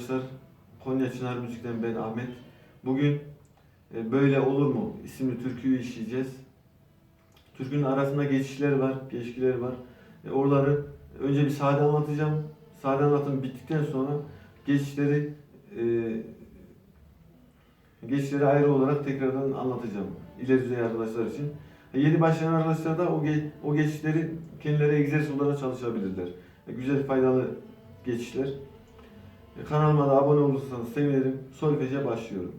Arkadaşlar. Konya Çınar Müzik'ten ben Ahmet. Bugün e, Böyle Olur Mu isimli türküyü işleyeceğiz. Türkünün arasında geçişler var, geçkiler var. E, oraları önce bir sade anlatacağım. Sade anlatım bittikten sonra geçişleri e, geçişleri ayrı olarak tekrardan anlatacağım. İleri düzey arkadaşlar için. Yeni başlayan arkadaşlar da o, ge- o geçişleri kendileri egzersiz olarak çalışabilirler. Güzel faydalı geçişler. E, Kanalıma da abone olursanız sevinirim. Solfeje başlıyorum.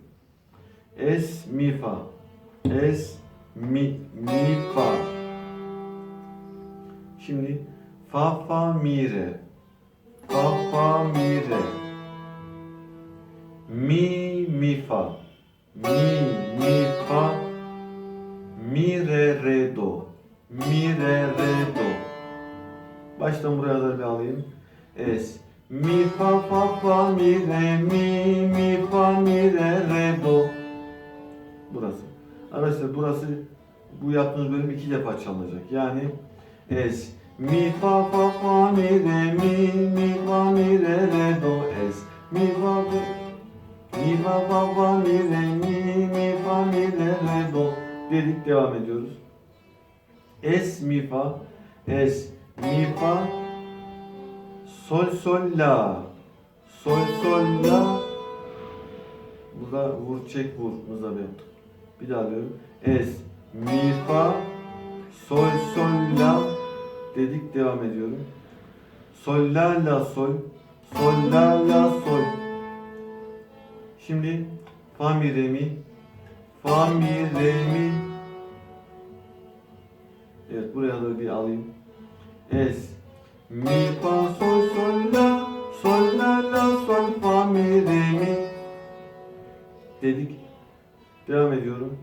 Es, mi, fa. Es, mi, mi, fa. Şimdi fa, fa, mi, re. Fa, fa, mi, re. Mi, mi, fa. Mi, mi, fa. Mi, re, re, do. Mi, re, re, do. Baştan buraya kadar bir alayım. Es, mi, fa, fa, fa, mi, re, mi, mi, fa, mi, re, re, do. Burası. Arkadaşlar burası bu yaptığımız bölüm iki defa çalınacak. Yani es, mi, fa, fa, fa, mi, re, mi, mi, fa, mi, re, re, do. Es, mi, fa, fa, mi, fa, fa, fa, mi, re, mi, mi, fa, mi, re, re, do. Dedik devam ediyoruz. Es, mi, fa, es, mi, fa, sol, sol, la. Sol, sol, la. Burada vur, çek, vur. Mızrabı yaptık. Bir daha alıyorum. Es, mi, fa, sol, sol, la. Dedik devam ediyorum. Sol, la, la, sol. Sol, la, la, sol. Şimdi fa, mi, re, mi. Fa, mi, re, mi. Evet buraya da bir alayım. Es, mi, fa, sol, sol, la. Sol, la, la, sol, fa, mi, re, mi. Dedik. Devam ediyorum.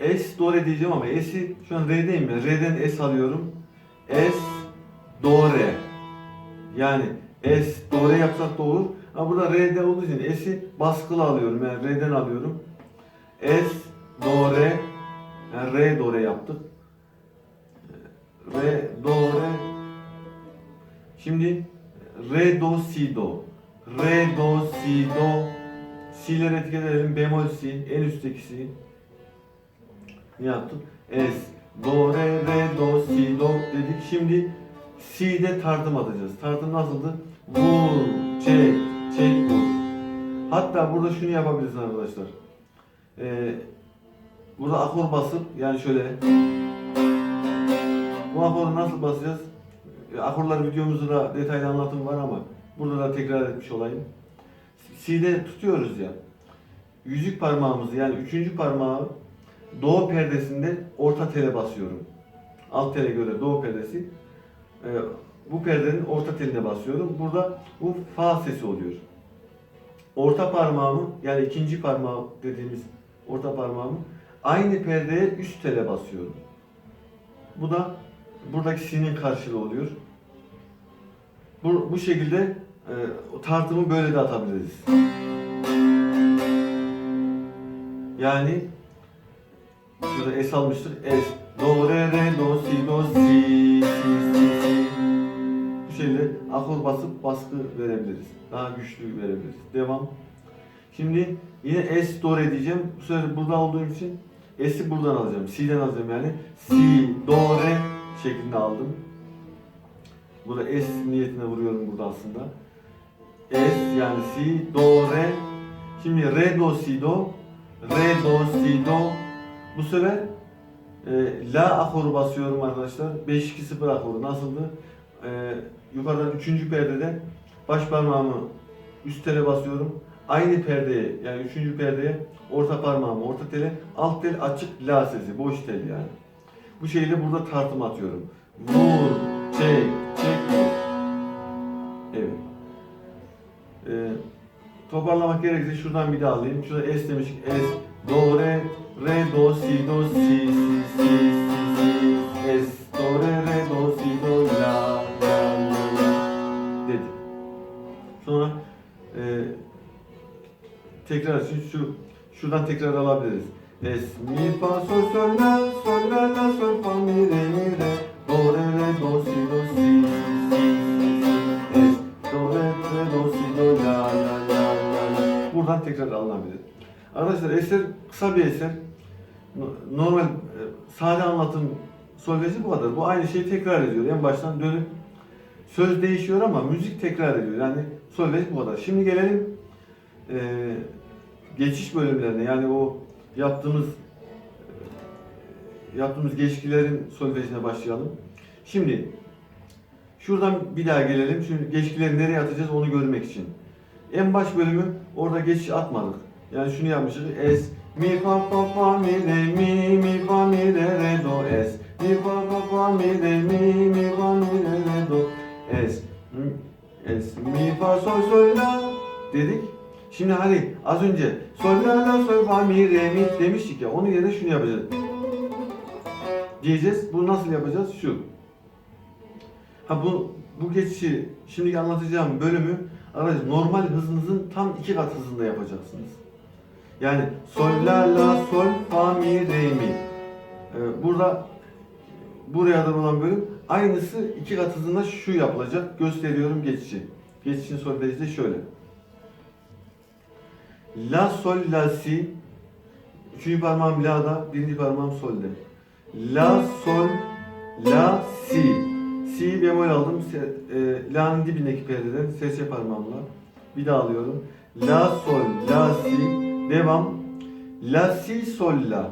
Ee, S, do, re diyeceğim ama S'i şu an Re'deyim ya. Re'den S alıyorum. S, do, re. Yani S, do, re yapsak da olur. Ama burada Re'de olduğu için S'i baskılı alıyorum. Yani Re'den alıyorum. S, do, re. Yani Re, do, re yaptık. Re, do, re. Şimdi Re, do, si, do. Re, do, si, do. Si'leri etiket edelim. Bemol si. En üstteki si. Ne yaptık? Es. Do, re, re, do, si, do dedik. Şimdi si'de tartım atacağız. Tartım nasıldı? Vur, çek, çek, vur. Hatta burada şunu yapabiliriz arkadaşlar. Ee, burada akor basıp yani şöyle bu akoru nasıl basacağız? E, Akorlar videomuzda da detaylı anlatım var ama burada da tekrar etmiş olayım. C'de tutuyoruz ya. Yüzük parmağımızı yani üçüncü parmağı doğu perdesinde orta tele basıyorum. Alt tele göre doğu perdesi. Ee, bu perdenin orta teline basıyorum. Burada bu fa sesi oluyor. Orta parmağımı yani ikinci parmağı dediğimiz orta parmağımı aynı perdeye üst tele basıyorum. Bu da buradaki sinin karşılığı oluyor. Bu, bu şekilde e, tartımı böyle de atabiliriz. Yani şurada es almıştık. Es, do, re, re, do, si, do, si, si, si, si. Bu şekilde akor basıp baskı verebiliriz. Daha güçlü verebiliriz. Devam. Şimdi yine es, do, re diyeceğim. Bu sefer burada olduğum için es'i buradan alacağım. Si'den alacağım yani. Si, do, re şeklinde aldım. Burada es niyetine vuruyorum burada aslında. Es yani si, do, re. Şimdi re, do, si, do. Re, do, si, do. Bu sefer e, la akoru basıyorum arkadaşlar. 5-2-0 akoru nasıldı? E, yukarıdan 3. perdede baş parmağımı üst tele basıyorum. Aynı perdeye yani 3. perdeye orta parmağımı orta tele alt tel açık la sesi boş tel yani. Bu şekilde burada tartım atıyorum. Vur, çek, çek. Evet. Ee, toparlamak gerekirse şuradan bir daha alayım. Şurada es demiştik. Es, do, re, re, do, si, do, si, si, si, si, si. Es, do, re, re, do, si, do, la, la, la. Dedik. Sonra e, tekrar için şu şuradan tekrar alabiliriz. Es, mi, fa, sol, sol, la, sol, la, la, sol, fa, mi, re, mi, re, do, re, re, do, si, do, si, si, si, si, si. Es, do, re, re, tekrar alınabilir. Arkadaşlar eser kısa bir eser. No- Normal e, sade anlatım solfeji bu kadar. Bu aynı şeyi tekrar ediyor. En baştan dönüp söz değişiyor ama müzik tekrar ediyor. Yani solfej bu kadar. Şimdi gelelim e, geçiş bölümlerine. Yani o yaptığımız yaptığımız geçkilerin solfejine başlayalım. Şimdi şuradan bir daha gelelim. Şimdi geçkileri nereye atacağız onu görmek için. En baş bölümü orada geçiş atmadık. Yani şunu yapmışız. Es, mi, fa, fa, fa, mi, re, mi, mi, fa, mi, re, re, do, es. Mi, fa, fa, fa, mi, re, mi, mi, fa, mi, re, re, do, es. Es, mi, fa, sol, sol, la dedik. Şimdi hani az önce sol, la, la, sol, fa, mi, re, mi demiştik ya. Onun yerine şunu yapacağız. Diyeceğiz. Bunu nasıl yapacağız? Şu. Ha bu bu geçişi şimdi anlatacağım bölümü arkadaşlar normal hızınızın tam iki kat hızında yapacaksınız. Yani sol la la sol fa mi re mi. Ee, burada buraya da olan bölüm aynısı iki kat hızında şu yapılacak. Gösteriyorum geçişi. Geçişin solfeji de şöyle. La sol la si Üçüncü parmağım la'da, birinci parmağım sol'de. La sol la si Si bemol aldım. Se, e, la'nın dibindeki perdeden serçe parmağımla. Bir daha alıyorum. La sol la si devam. La si sol la.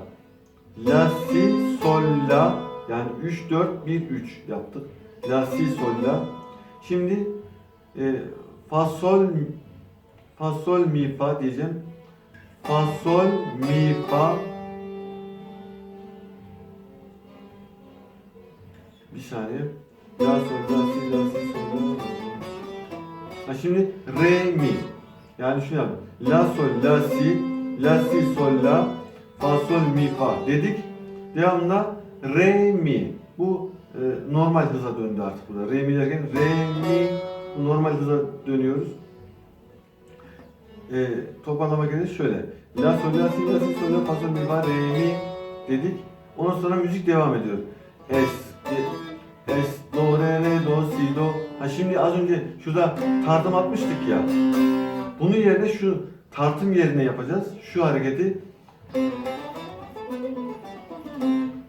La si sol la yani 3 4 1 3 yaptık. La si sol la. Şimdi e, fa sol fa sol mi fa diyeceğim. Fa sol mi fa Bir saniye. La sol la si la si sol. Ha şimdi re mi. Yani şunu yap. La sol la si la si sol la fa sol mi fa dedik. Devamında re mi. Bu e, normal hıza döndü artık burada. Re mi derken re mi bu normal hıza dönüyoruz. E, toparlama gelir şöyle. La sol la si la si sol la fa sol mi fa re mi dedik. Ondan sonra müzik devam ediyor. Es, e, es, do, re, re, do, si, do. Ha şimdi az önce şurada tartım atmıştık ya. Bunun yerine şu tartım yerine yapacağız. Şu hareketi.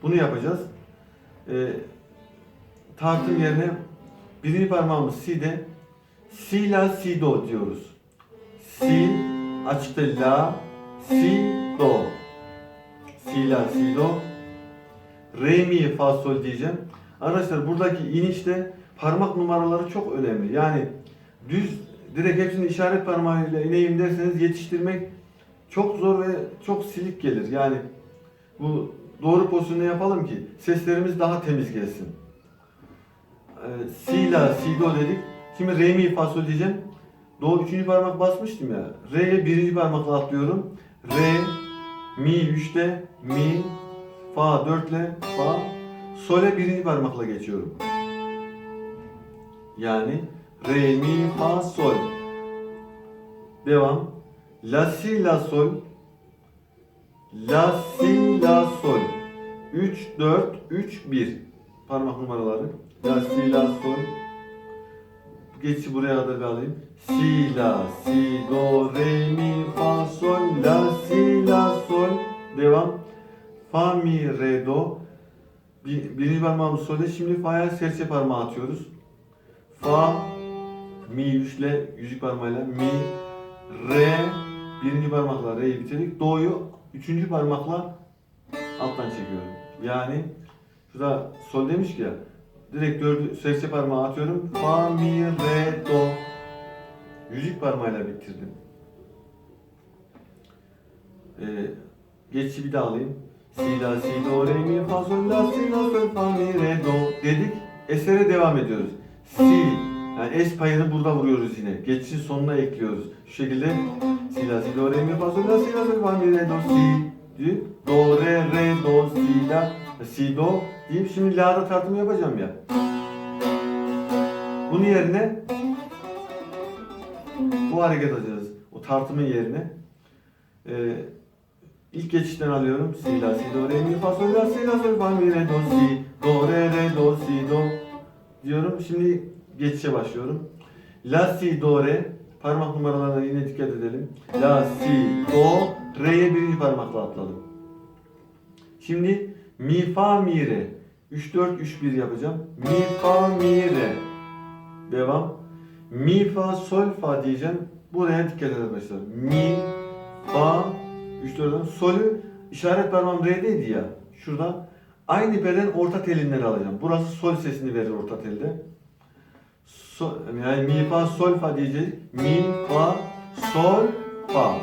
Bunu yapacağız. Ee, tartım yerine birinci parmağımız si'de si la si do diyoruz. Si açıkta la si do. Si la si do. Re mi fa sol diyeceğim. Arkadaşlar buradaki inişte parmak numaraları çok önemli. Yani düz direkt hepsini işaret parmağıyla ineyim derseniz yetiştirmek çok zor ve çok silik gelir. Yani bu doğru pozisyonda yapalım ki seslerimiz daha temiz gelsin. Ee, si la si do dedik. Şimdi re mi fa sol diyeceğim. Do üçüncü parmak basmıştım ya. Re'ye birinci parmakla atlıyorum. Re, mi üçte, mi, fa dörtle, fa, sol'e birinci parmakla geçiyorum. Yani re, mi, fa, sol. Devam. La, si, la, sol. La, si, la, sol. 3, 4, 3, 1. Parmak numaraları. La, si, la, sol. Geçişi buraya kadar bir alayım. Si, la, si, do, re, mi, fa, sol. La, si, la, sol. Devam. Fa, mi, re, do. Bir, birinci parmağımız solda. Şimdi fa'ya serçe parmağı atıyoruz. Fa, mi üçle, yüzük parmağıyla, mi, re, birinci parmakla re'yi bitirdik. Do'yu üçüncü parmakla alttan çekiyorum. Yani şurada sol demiş ki ya, direkt dördü, serçe parmağı atıyorum. Fa, mi, re, do. Yüzük parmağıyla bitirdim. Ee, geçişi bir daha alayım. Si, la, si, do, re, mi, fa, sol, la, si, la, sol, fa, mi, re, do dedik. Esere devam ediyoruz. Si, yani es payını burada vuruyoruz yine. Geçişin sonuna ekliyoruz. Şu şekilde si, la, si, do, re, mi, fa, sol, la, si, la, sol, fa, mi, re, do, si. Do, re, re, do, si, la, si, do deyip şimdi la'da tartımı yapacağım ya. Bunun yerine bu hareket alacağız. O tartımın yerine. Ee, ilk geçişten alıyorum. Si, la, si, do, re, mi, fa, sol, la, si, la, sol, fa, mi, re, do, si. Do, re, re, do, si, do diyorum. Şimdi geçişe başlıyorum. La, si, do, re. parmak numaralarına yine dikkat edelim. La, si, do, re'ye birinci parmakla atladım. Şimdi mi, fa, mi, re. 3, 4, 3, 1 yapacağım. Mi, fa, mi, re. Devam. Mi, fa, sol, fa diyeceğim. Buraya dikkat edin arkadaşlar. Mi, fa, 3, 4, solü işaret parmağım re'deydi ya. Şurada aynı beden orta telinden alacağım. Burası sol sesini verir orta telde. So, yani mi, fa, sol, fa diyeceğiz. Mi, fa, sol, fa.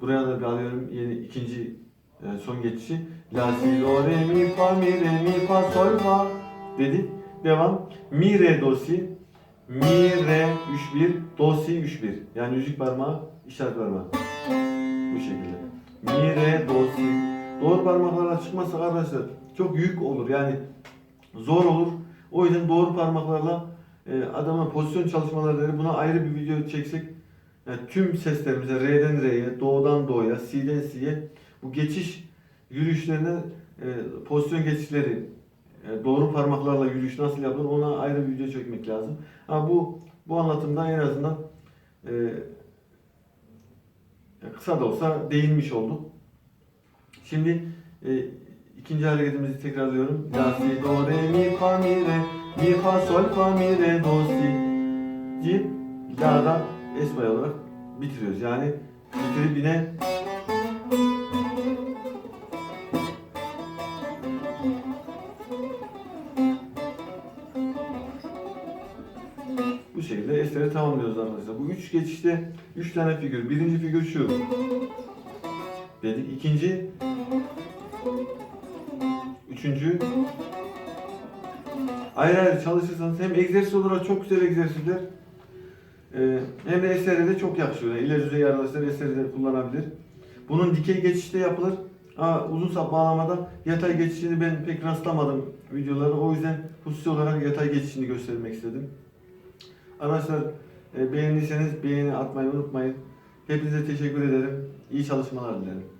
Buraya da bir alıyorum yeni ikinci yani son geçişi. La, si, do, re, mi, fa, mi, re, mi, fa, sol, fa dedik. Devam. Mi, re, do, si. Mi, re, 3, 1. Do, si, 3, 1. Yani yüzük parmağı, işaret parmağı. Bu şekilde. Mi, re, do, si. Doğru parmaklarla çıkmazsa arkadaşlar çok yük olur. Yani zor olur. O yüzden doğru parmaklarla e, adamın pozisyon çalışmaları. Buna ayrı bir video çeksek yani tüm seslerimize R'den R'ye, Do'dan Do'ya, C'den C'ye bu geçiş yürüyüşlerine e, pozisyon geçişleri e, doğru parmaklarla yürüyüş nasıl yapılır ona ayrı bir video çekmek lazım. Ama bu bu anlatımda en azından e, kısa da olsa değinmiş olduk. Şimdi e, ikinci hareketimizi tekrarlıyorum. La, si, do, re, mi, fa, mi, re, mi, fa, sol, fa, mi, re, do, si deyip la'da esbay olarak bitiriyoruz. Yani bitirip yine arkadaşlar. Bu üç geçişte üç tane figür. Birinci figür şu. Dedik. İkinci Üçüncü ayrı ayrı çalışırsanız hem egzersiz olarak çok güzel egzersizler e, hem de eserde de çok yakışıyor. Yani ileri düzey arkadaşlar eserde de kullanabilir. Bunun dikey geçişte yapılır. Ama uzun sap bağlamada yatay geçişini ben pek rastlamadım videolarda. O yüzden hususi olarak yatay geçişini göstermek istedim. Arkadaşlar beğendiyseniz beğeni atmayı unutmayın. Hepinize teşekkür ederim. İyi çalışmalar dilerim.